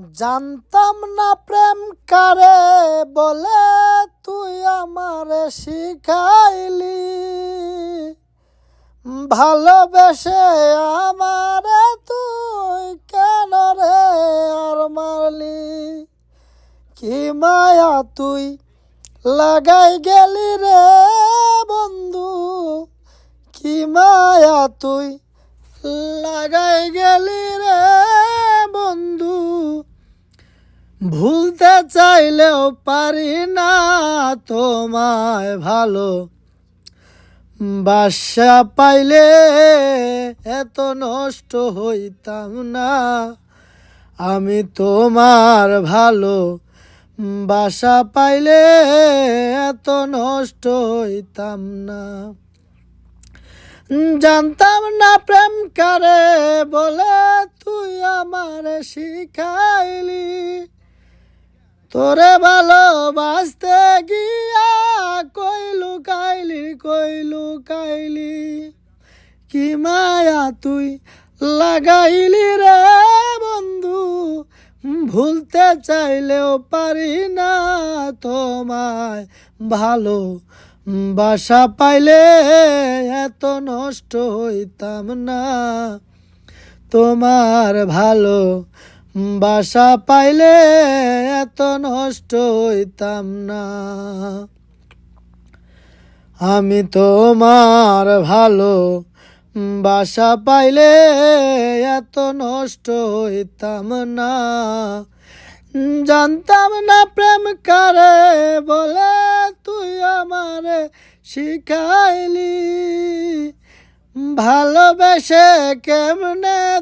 জানতাম না প্রেম কারে বলে তুই আমারে শিখাইলি। ভালোবেসে আমারে তুই কেন রে আর মারলি? কি মায়া তুই লাগাই গেলি রে বন্ধু? কি মায়া তুই লাগাই গেলি রে ভুলতে চাইলেও পারি না তোমায় ভালো। বাসা পাইলে এত নষ্ট হইতাম না। আমি তোমার ভালো। বাসা পাইলে এত নষ্ট হইতাম না। জানতাম না প্রেম কারে বলে তুই আমার শিখাইলি। তোরে ভালোবাসতে গিয়া কইলু কাইলি কইলু কাইলি। কি মায়া তুই লাগাইলি রে বন্ধু, ভুলতে চাইলেও পারি না তোমায় ভালো বাসা পাইলে এত নষ্ট হইতাম না। তোমার ভালো বাসা পাইলে এত নষ্ট হইতাম না। আমি তোমার ভালো, বাসা পাইলে এত নষ্ট হইতাম না। জানতাম না প্রেম করে বলে তুই আমারে শিখাইলি। ভালোবেসে কেমনে